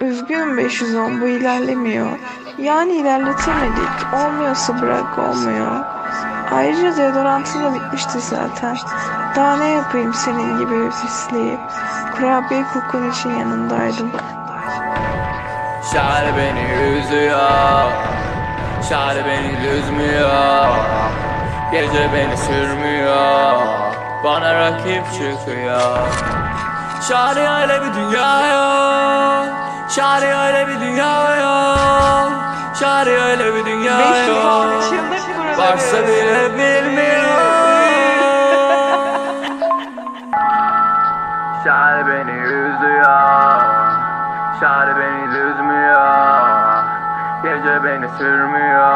Üzgünüm 510 bu ilerlemiyor. Yani ilerletemedik. Olmuyorsa bırak olmuyor. Ayrıca deodorantın da bitmişti zaten. Daha ne yapayım senin gibi pisliği. Kurabiye kokun için yanındaydım. Şare beni üzüyor Şare beni üzmüyor Gece beni sürmüyor Bana rakip çıkıyor Şare öyle bir dünya yok Şare öyle bir dünya yok. Şare öyle bir dünya 510 yok. Varsa bile bilmiyor. Şare beni üzüyor. Şare beni üzmüyor Gece beni sürmüyor.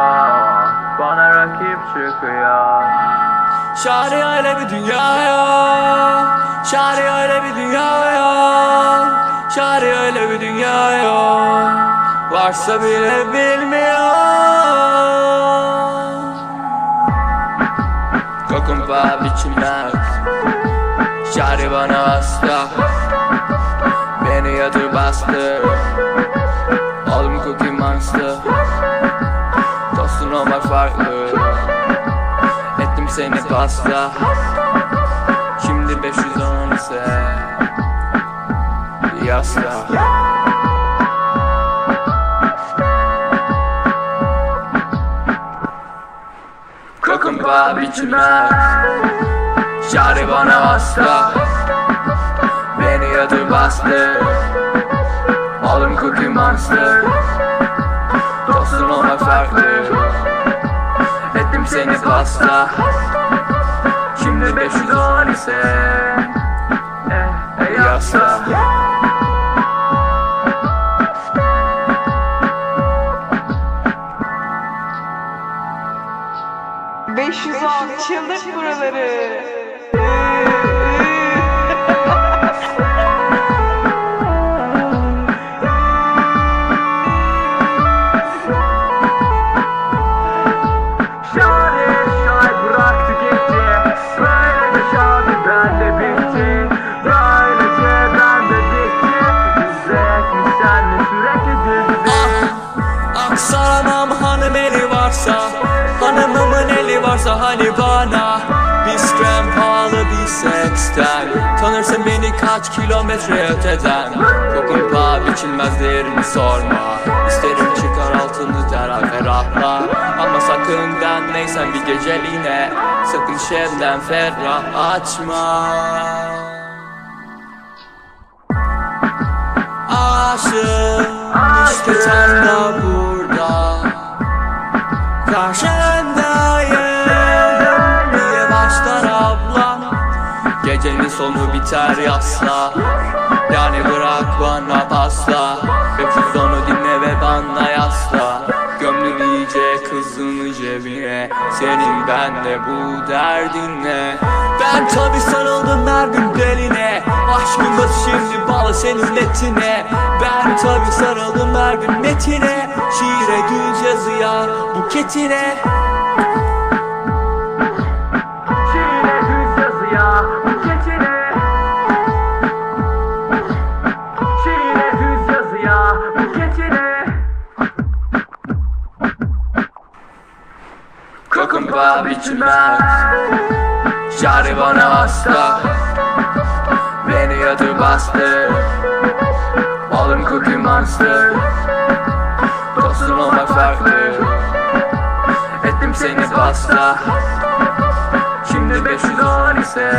Bana rakip çıkıyor. Şare öyle bir dünya yok. Şare öyle bir dünya yok Şare öyle bir dünya yok. Varsa bile bilmiyor Kokun paha biçilmez Şari bana hasta Beni yatır bastı. Oğlum cookie monster Dostun olmak farklı. Ettim seni pasta. Şimdi 510 ise Yasla Kokun biçilmez Şari bana hasta Beni yatır bastı Oğlum cookie monster Dostun olmak farklı Ettim seni pasta. Şimdi 510 ise 500 al çıldık buraları. Varsa hani bana Bir strem pahalı bir seksten Tanırsın beni kaç kilometre öteden. Kokun paha biçilmez değerini sorma. İsterim çıkar altını derhal ferahla Ama sakın denmeysen bir geceliğine. Sakın şevden ferah açma. Aşık işte tam da burada. Karşındayım Gecenin sonu biter yasla. Yani bırak bana pasla. Öpüz onu dinle ve bana yasla. Gömdün iyice kızını cebine. Senin bende bu derdin ne Ben tabi sarıldım her gün beline. Aşkın batı şimdi bağlı senin netine Ben tabi sarıldım her gün metine. Şiire düz yazıya buketine Kokun paha biçilmez Şari bana hasta. Beni yatır bastı. Oğlum cookie monster. Dostun olmak farklı. Ettim seni pasta. Şimdi 510 ise